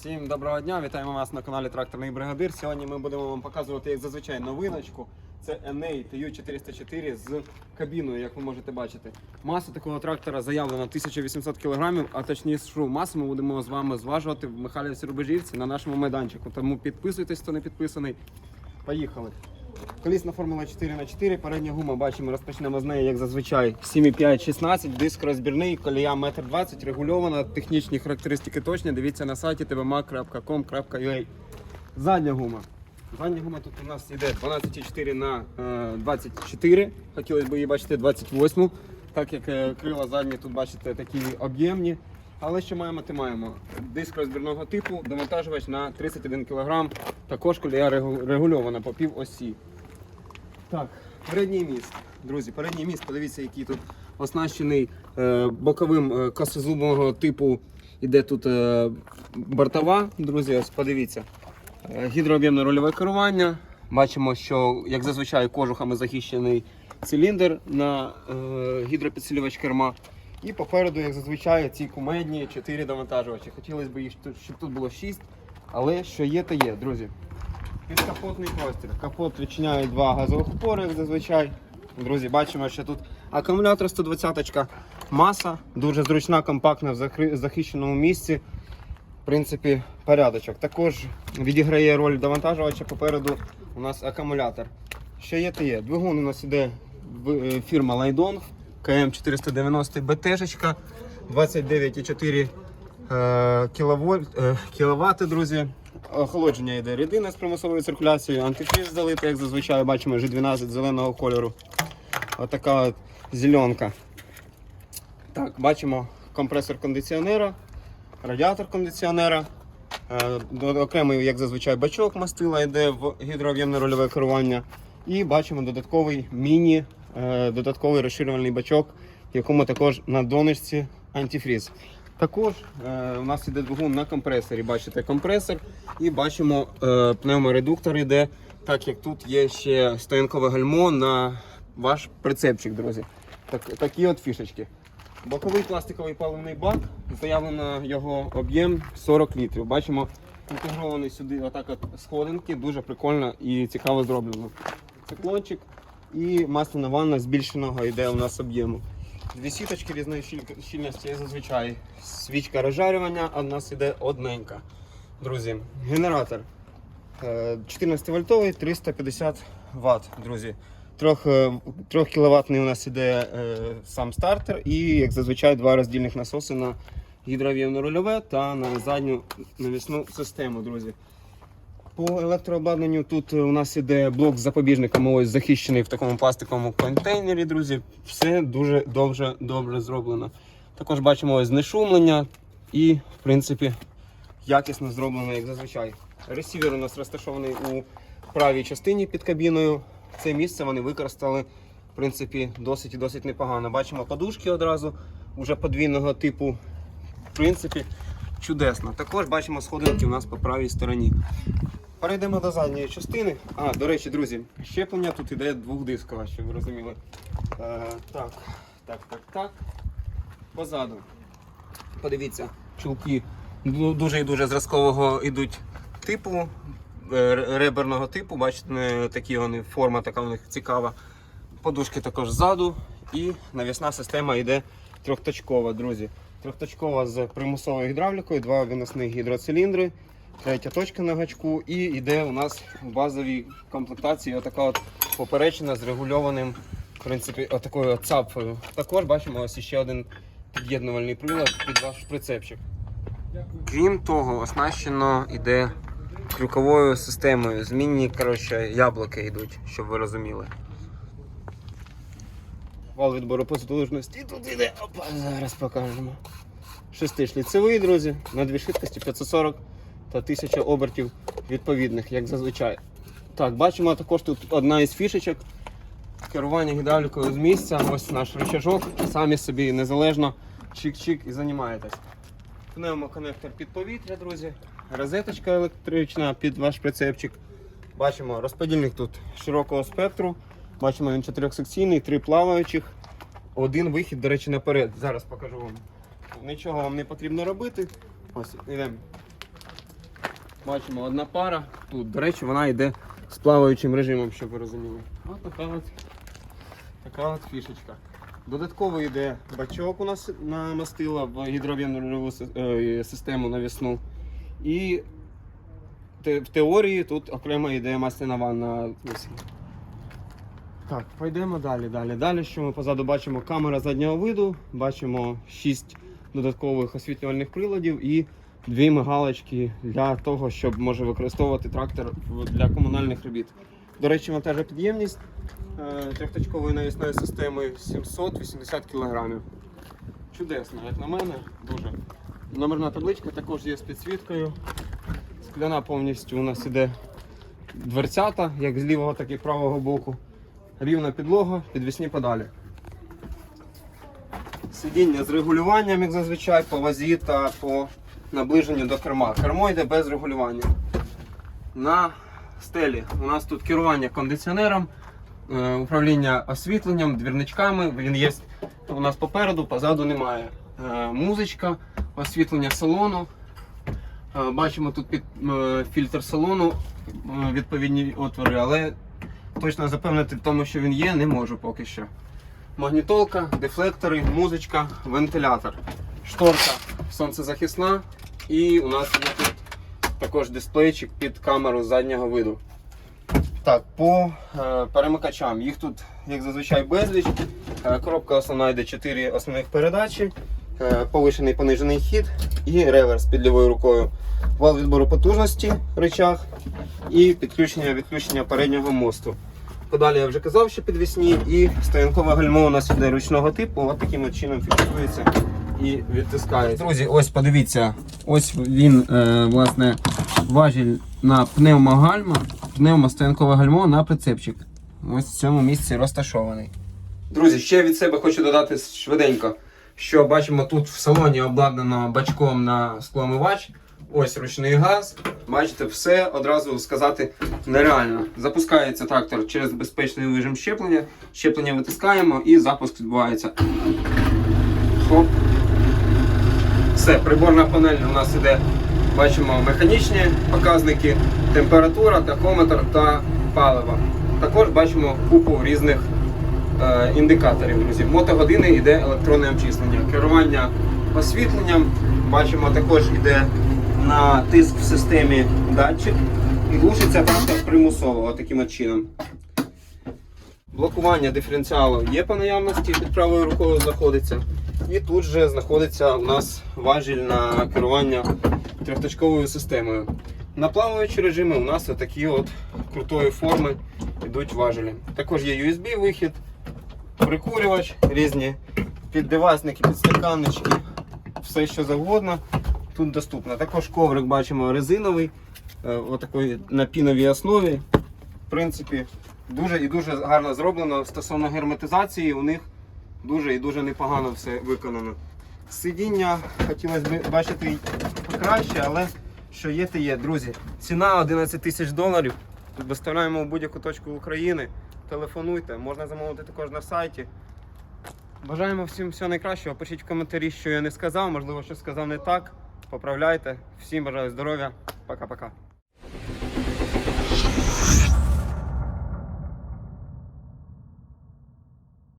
Всім доброго дня, вітаємо вас на каналі Тракторний Бригадир. Сьогодні ми будемо вам показувати, як зазвичай, новиночку. Це NA TU404 з кабіною, як ви можете бачити. Маса такого трактора заявлена 1800 кг, а точніше масу ми будемо з вами зважувати в Михайлівці Рубежівці на нашому майданчику. Тому підписуйтесь, хто не підписаний. Поїхали. Колісна формула 4х4, передня гума, бачимо, розпочнемо з неї, як зазвичай. 7,5-16, диск розбірний, колія 1,20 м, регульована, технічні характеристики точні. Дивіться на сайті tvma.com.ua. Задня гума. Задня гума тут у нас йде 12,4 на е, 24. Хотілося б її бачити 28. Так як е, крила задні тут бачите такі об'ємні. Але що маємо, ти маємо. Диск розбірного типу, довантажувач на 31 кг. Також колія регульована по пів осі. Так, передній міст. Друзі, передній міст, подивіться, який тут оснащений е, боковим е, косозубного типу. Іде тут е, бортова, друзі, ось подивіться. Е, гідрооб'ємне рульове керування. Бачимо, що, як зазвичай, кожухами захищений циліндр на е, гідропідсилювач керма. І попереду, як зазвичай, ці кумедні 4 довантажувачі. Хотілося б їх, щоб тут було 6, але що є, то є, друзі. Підкапотний простір. Капот відчиняє два газових упори, як зазвичай. Друзі, бачимо, що тут акумулятор 120-ка, маса, дуже зручна, компактна в захищеному місці. В принципі, порядочок. Також відіграє роль довантажувача попереду у нас акумулятор. Що є, то є. Двигун у нас іде е, фірма Лайдонг, КМ490 БТ, 29,4 е, кіловольт, е, друзі. Охолодження йде рідина з примусовою циркуляцією, антифріз залитий, як зазвичай бачимо, G12 зеленого кольору. Отака от зеленка. Так, бачимо компресор кондиціонера, радіатор кондиціонера. Е, Окремий, як зазвичай, бачок мастила йде в гідрооб'ємне рольове керування. І бачимо додатковий міні, е, додатковий розширювальний бачок, в якому також на донечці антифріз. Також е, у нас іде двигун на компресорі. Бачите компресор і бачимо е, пневморедуктор іде, так як тут є ще стоянкове гальмо на ваш прицепчик, друзі. Так, такі от фішечки. Боковий пластиковий паливний бак, заявлено його об'єм 40 літрів. Бачимо, інтегрований сюди отак от сходинки, дуже прикольно і цікаво зроблено. Циклончик і масляна ванна збільшеного йде у нас об'єму. Дві сіточки різної щільності, зазвичай. Свічка розжарювання, а в нас іде одненька. Друзі, генератор е, 14 вольтовий, 350 Вт, друзі. 3, кіловатний у нас іде е, сам стартер і, як зазвичай, два роздільних насоси на гідрооб'ємне рульове та на задню навісну систему, друзі. По електрообладнанню тут у нас іде блок з запобіжниками, ось захищений в такому пластиковому контейнері, друзі. Все дуже добре, добре зроблено. Також бачимо ось знешумлення і, в принципі, якісно зроблено, як зазвичай. Ресівер у нас розташований у правій частині під кабіною. Це місце вони використали в принципі досить і досить непогано. Бачимо подушки одразу уже подвійного типу. В принципі, чудесно. Також бачимо сходинки у нас по правій стороні. Перейдемо до задньої частини. А, до речі, друзі, щеплення тут іде двохдискове, щоб ви розуміли. Е, так, так, так, так. Позаду. Подивіться, чулки дуже і дуже зразкового йдуть типу, е, реберного типу. Бачите, такі вони, форма така у них цікава. Подушки також ззаду. І навісна система йде трьохточкова, друзі. Трьохточкова з примусовою гідравлікою, два виносних гідроциліндри, третя точка на гачку і йде у нас в базовій комплектації отака от поперечина з регульованим в принципі, отакою от цапфою. Також бачимо ось ще один під'єднувальний прилад під ваш прицепчик. Крім того, оснащено йде крюковою системою. Змінні коротше, яблуки йдуть, щоб ви розуміли. Вал відбору потужності. Тут іде. Опа, зараз покажемо. Шестишліцевий, друзі, на дві швидкості 540 та 1000 обертів відповідних, як зазвичай. Так, бачимо також тут одна із фішечок. Керування гідравлікою з місця. Ось наш рычажок. Самі собі незалежно чик-чик і займаєтесь. Пневмоконектор під повітря, друзі. Розеточка електрична під ваш прицепчик. Бачимо розподільник тут широкого спектру. Бачимо він чотирьохсекційний, три плаваючих. Один вихід, до речі, наперед. Зараз покажу вам. Нічого вам не потрібно робити. Ось, йдемо. Бачимо одна пара. Тут, до речі, вона йде з плаваючим режимом, щоб ви розуміли. Ось така от, така от фішечка. Додатково йде бачок у нас на мастила в рульову е, систему навісну. І в теорії тут окремо йде масляна ванна. Так, пойдемо далі, далі. Далі, що ми позаду бачимо камера заднього виду, бачимо 6 додаткових освітлювальних приладів і дві мигалочки для того, щоб може використовувати трактор для комунальних робіт. До речі, вантажопідємність е, трьохточкової навісної системи 780 кг. Чудесно, як на мене, дуже. Номерна табличка також є з підсвіткою. Скляна повністю у нас іде дверцята, як з лівого, так і правого боку. Рівна підлога, підвісні подалі. Сидіння з регулюванням, як зазвичай, по вазі та по наближенню до керма. Кермо йде без регулювання. На стелі у нас тут керування кондиціонером, е, управління освітленням, двірничками. Він є у нас попереду, позаду немає. Е, Музичка, освітлення салону. Е, Бачимо тут під фільтр салону, відповідні отвори, але точно запевнити в тому, що він є, не можу поки що. Магнітолка, дефлектори, музичка, вентилятор, шторка сонцезахисна і у нас є тут також дисплейчик під камеру заднього виду. Так, по е, перемикачам. Їх тут, як зазвичай, безліч. Е, коробка основна йде 4 основних передачі, е, повишений понижений хід і реверс під лівою рукою. Вал відбору потужності, рычаг і підключення відключення переднього мосту. Подалі я вже казав, що підвісні, і стоянкове гальмо у нас іде ручного типу, от таким чином фіксується і відтискається. Друзі, ось подивіться, ось він, е, власне, важіль на пневмогальма, пневмостоянкове гальмо на прицепчик. Ось в цьому місці розташований. Друзі, ще від себе хочу додати швиденько, що бачимо тут в салоні обладнано бачком на скломивач. Ось ручний газ. Бачите, все одразу сказати нереально. Запускається трактор через безпечний режим щеплення. Щеплення витискаємо і запуск відбувається. Все, приборна панель у нас іде. Бачимо механічні показники, температура, тахометр та паливо. Також бачимо купу різних е, індикаторів, друзі. Мотогодини йде електронне обчислення. Керування освітленням. Бачимо, також йде на тиск в системі датчик і глушиться трактор примусово, отаким от чином. Блокування диференціалу є по наявності, під правою рукою знаходиться. І тут же знаходиться у нас важіль на керування трьохточковою системою. На плаваючі режими у нас такі от крутої форми йдуть важелі. Також є USB-вихід, прикурювач, різні піддевайсники, підстаканнички, все що завгодно тут доступно. Також коврик бачимо резиновий, е, отакий на піновій основі. В принципі, дуже і дуже гарно зроблено. Стосовно герметизації, у них дуже і дуже непогано все виконано. Сидіння хотілося б бачити покраще, але що є, те є. Друзі, ціна 11 тисяч доларів. Тут доставляємо в будь-яку точку України. Телефонуйте, можна замовити також на сайті. Бажаємо всім всього найкращого. Пишіть в коментарі, що я не сказав, можливо, що сказав не так. Поправляйте. Всім бажаю здоров'я. Пока-пока.